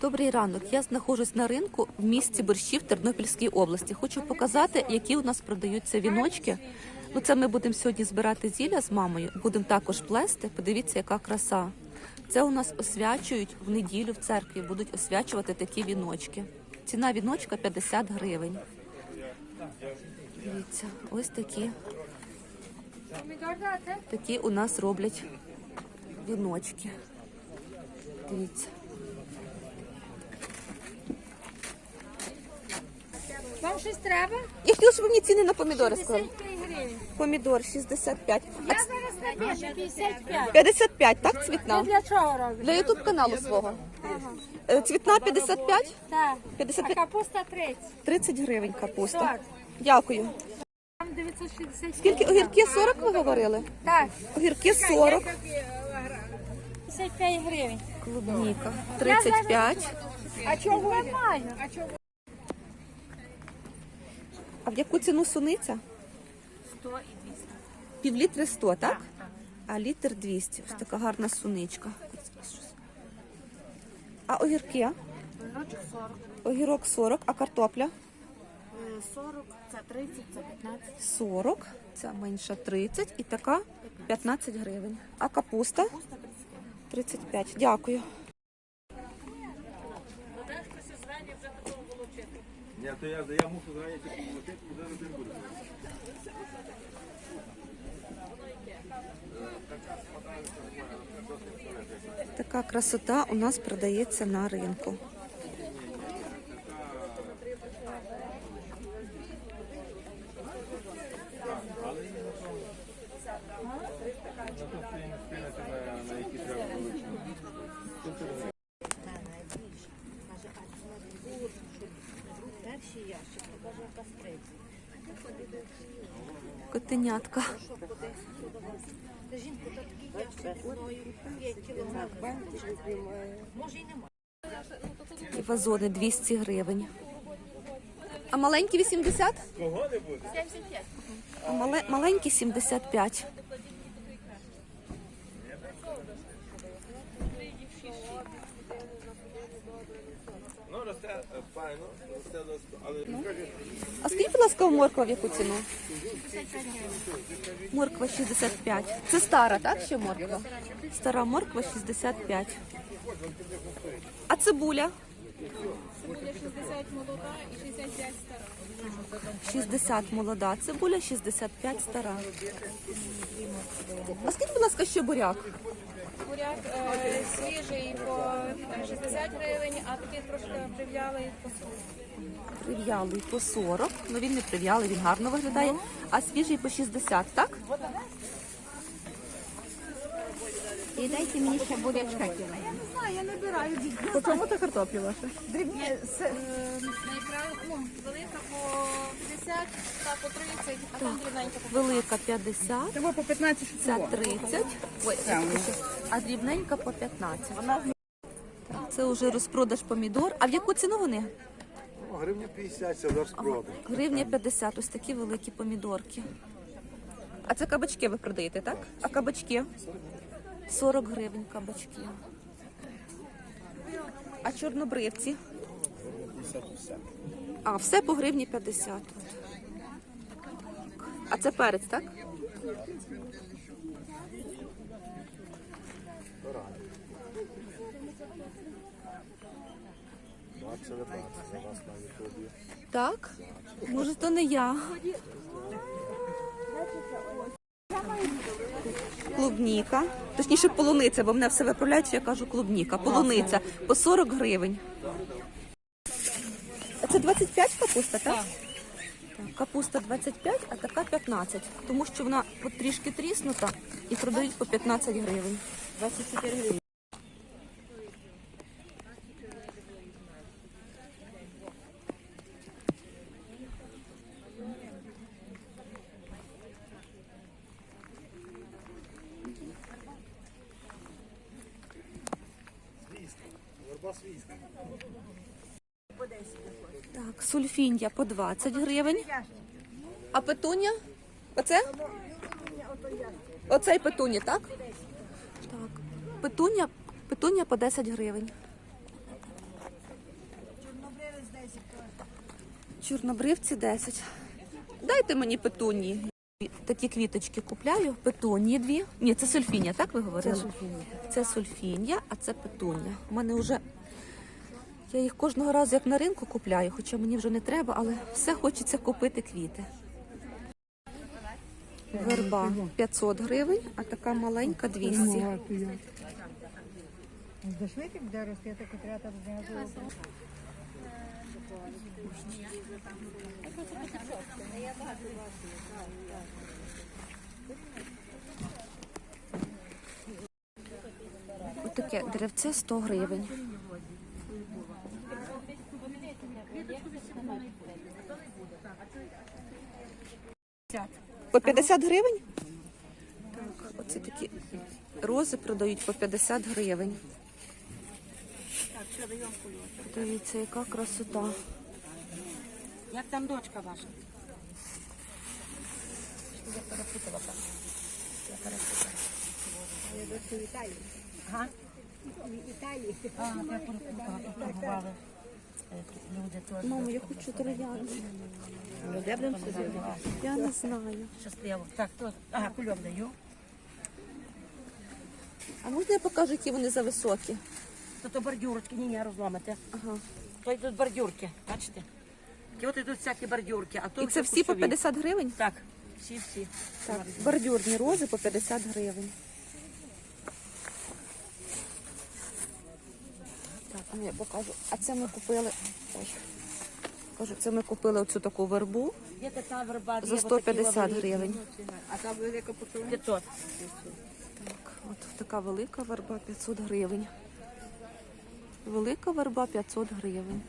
Добрий ранок. Я знаходжусь на ринку в місті Борщів Тернопільській області. Хочу показати, які у нас продаються віночки. Ну, це ми будемо сьогодні збирати зілля з мамою. Будемо також плести. Подивіться, яка краса. Це у нас освячують в неділю в церкві. Будуть освячувати такі віночки. Ціна віночка 50 гривень. Дивіться, ось такі. Такі у нас роблять віночки. Дивіться. Вам щось треба? Я хотіла, щоб ви мені ціни на помідори сказали. 55 гривень. Помідор 65. А Я ц- зараз напишу 55. 55, так, Ви цвітна? для чого робите? Для ютуб каналу свого. Е, Цвітна 55, Так. 55. А капуста 30. 30 гривень капуста. Так. Дякую. Там 960. Скільки огірки 40 ви говорили? Так. Огірки 40, 55 гривень. клубніка 35. А чого? А чого? А в яку ціну суниця? 100 і 200. Півлітри 100, так? А літр 200. Ось така гарна суничка. А огірки? Виночок 40. Огірок 40, а картопля? 40, це 30, це 15. 40, ця менша 30 і така 15 гривень. А капуста? 35. Дякую. Ні, то я, я мушу зайняти получити, зараз не буду. Така красота у нас продається на ринку. На, на які треба вилучити. Котенятка. І вазони 200 гривень. А маленькі 80? Кого не буде? А мале, маленькі 75. Ну, росте е, файно, але скажи, А скажіть, будь ласка, морква в яку ціну? Морква 65. Це стара, так? Ще морква? Стара морква 65. А цибуля? Цибуля 60 молода і 65 стара. 60 молода цибуля, 65 стара. А скажіть, будь ласка, ще буряк? Буряк е, свіжий по 60 гривень, а такий трошки прив'ялий по 40. Прив'ялий по 40. Ну він не прив'ялий, він гарно виглядає. А свіжий по 60, так? І дайте мені ще бурячка кіло. По чому та картопля ваша? Дрібні, с- Е, найкрай- ну, велика по 50, та по 30, а там дрібненька по Велика 50, Треба по 15 ця 30, ой, а дрібненька по 15. Це вже розпродаж помідор. А в яку ціну вони? ну, гривня 50, це зараз продаж. Гривня 50, ось такі великі помідорки. А це кабачки ви продаєте, так? А кабачки? 40 гривень кабачки. А чорнобривці? А, все по гривні 50. А це перець, так? Так. Може, то не я. Клубніка. Точніше, полуниця, бо мене все виправляють, що я кажу клубніка. Полуниця по 40 гривень. Це 25 капуста, так? Капуста 25, а така 15. Тому що вона трішки тріснута і продають по 15 гривень. 24 гривень. Так, сульфіндя по 20 гривень. А петуня? Оце? Оцей петуня, так? Так. Петуня, петуня по 10 гривень. Чорнобривці 10. Дайте мені петунії. Такі квіточки купляю. Петунії дві. Ні, це сульфінія, так ви говорили? Це сульфінія. Це сульфінія, а це петунія. У мене вже. Я їх кожного разу як на ринку купляю, хоча мені вже не треба, але все хочеться купити квіти. Верба 500 гривень, а така маленька 200. Знайшли тим, де росте, так і треба. Отаке деревце 100 гривень. По 50 гривень? Так, оці такі рози продають по 50 гривень. Дивіться, яка красота. Як там дочка ваша? Ага. Італії. А, я перепутала, тут торгували е, тут люди теж. Мамо, я хочу троянди. Ну, де будемо сидіти? Я не знаю. Щасливо. Так, то, ага, кульок даю. А можна я покажу, які вони за високі? То то бордюрочки, ні, ні, розламите. Ага. То йдуть бордюрки, бачите? І от йдуть всякі бордюрки. А то І це всі по 50 гривень? Так, всі-всі. Так, бордюрні рози по 50 гривень. Так, ну я покажу. А це ми купили. Ой. Кажу, це ми купили оцю таку вербу Є така верба, за 150 гривень. А там велика потужна? 500. Так, от така велика верба 500 гривень. Велика верба 500 гривень.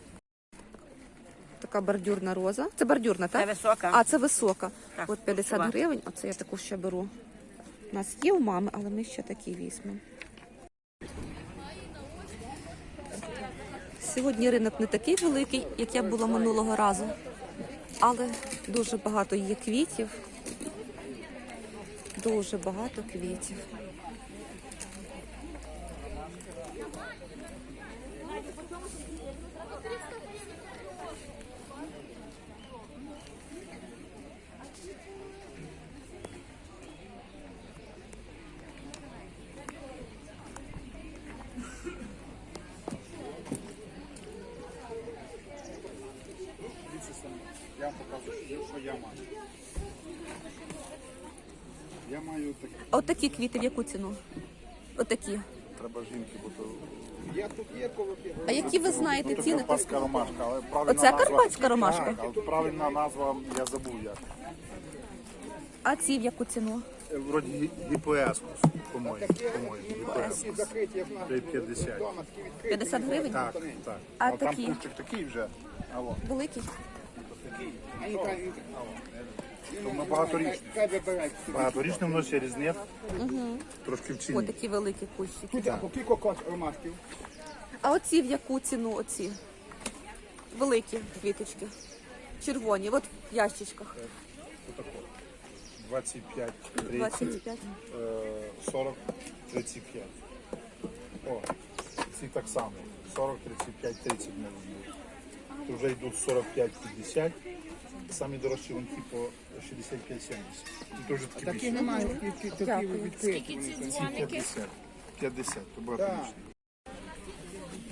Така бордюрна роза. Це бордюрна, Це так? висока. А, це висока. Так, От 50 курсова. гривень. Оце я таку ще беру. У нас є у мами, але ми ще такі візьмемо. Сьогодні ринок не такий великий, як я була минулого разу, але дуже багато є квітів. Дуже багато квітів. Я вам покажу, що я маю. Я маю такі. Отакі квіти в яку ціну? Отакі. Треба жінки, бо то. Я тут є колоки. А які ви знаєте Ну, ціни? карпатська ромашка, але правильна Оце назва... карпатська ромашка? Так, але правильна назва я забув як. А ці в яку ціну? Е, Вроді гі- гіпоескус, по-моєму. по-моєму, гіпоескус. Це 50. 50 гривень? Так, так. А там такі? кущик такий вже. Алло. Великий? Тому багаторічний. Багаторічний воно ще різне. Трошки в ціні. Отакі великі кущики. Кілько кот ромашків. А оці в яку ціну оці? Великі квіточки. Червоні, от в ящичках. 25, 30, 25. е, 40, 35. О, ці так само. 40, 35, 30 не візьмуть. То вже йдуть 45, 50. Самі дорожчі ті по 65, 70. І то вже такі більші. Дякую. Ці 50. 50, то багаторічні.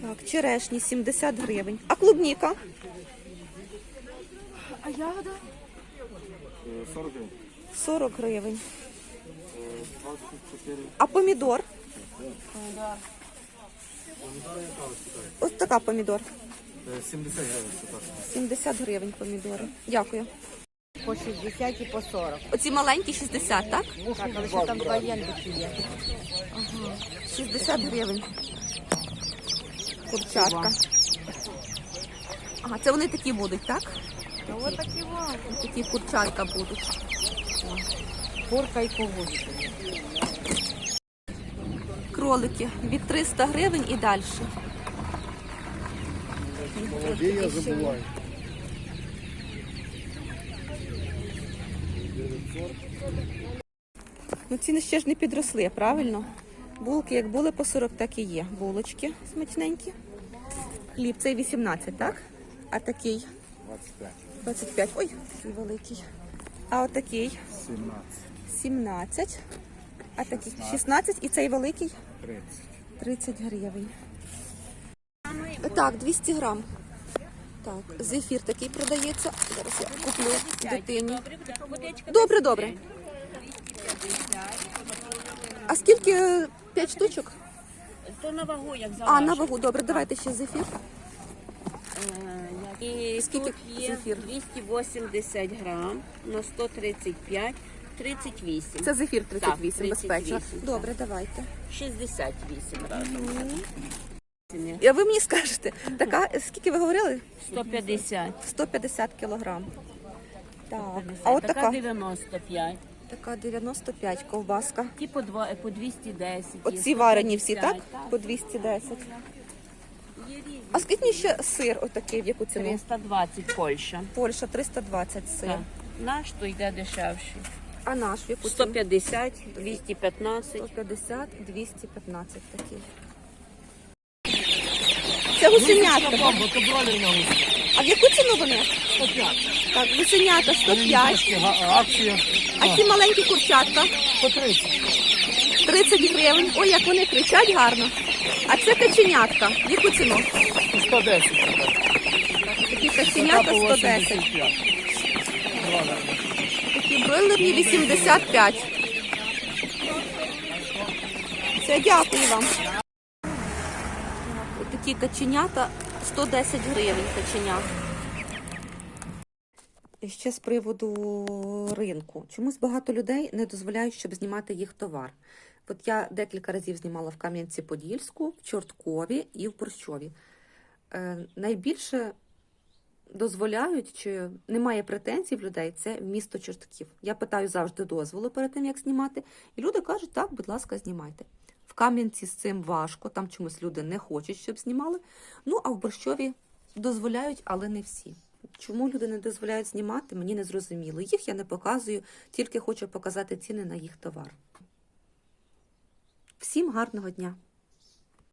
Так, черешні 70 гривень. А клубніка? А ягода? 40 гривень. 40 гривень. А помідор? Ось така помідор. 70 гривень. 70 гривень помідори. Дякую. По 60 і по 40. Оці маленькі 60, так? Так, але ще там два єндики є. 60 гривень. Курчатка. Ага, це вони такі будуть, так? Ось такі вам. Такі курчатка будуть. Курка і ковусь. Кролики від 300 гривень і далі. Де я забуваю? Ну ціни ще ж не підросли, правильно? Булки як були по 40, так і є. Булочки смачненькі. Хліб цей 18, так? А такий 25, 25. Ой, такий великий. А отакий 17, 17. А такий 16. І цей великий 30. 30 гривень. Так, 200 грам. Так, зефір такий продається. Зараз я куплю дитині. Добре, добре. А скільки? 5 штучок? То на вагу, як А, на вагу, добре, давайте ще зефір. І Скільки тут є зефір? 280 грам на 135, 38. Це зефір 38, Так, безпечно. 38, Добре, давайте. 68 разом. А ви мені скажете, така, скільки ви говорили? 150. 150 кілограм. Так, а от така така, 95. така 95 ковбаска. Ті по, два, по 210. є Оці варені всі, 150, так? По 210. Є різні. А скільки ще сир отакий, в яку ціну? 320 Польща. Польща 320 сир. Так. Наш то йде дешевший. А наш в яку ціну? 150, 215. 150, 215 такий. Це гусенятка. А в яку ціну вони? 105. Так, гусенята 105. Акція А ці маленькі курчатка? по 30. 30 гривень. Ой, як вони кричать гарно. А це каченятка. В яку ціну? 110. Такі каченята 110. Такі бройлерні 85. Все, дякую вам. Такі каченята 110 гривень каченят. І ще з приводу ринку. Чомусь багато людей не дозволяють, щоб знімати їх товар. От я декілька разів знімала в Кам'янці-Подільську, в Чорткові і в Борщові. Е, найбільше дозволяють, чи немає претензій в людей, це місто Чортків. Я питаю завжди дозволу перед тим, як знімати, і люди кажуть, так, будь ласка, знімайте. Кам'янці з цим важко, там чомусь люди не хочуть, щоб знімали. Ну, а в Борщові дозволяють, але не всі. Чому люди не дозволяють знімати, мені не зрозуміло. Їх я не показую, тільки хочу показати ціни на їх товар. Всім гарного дня!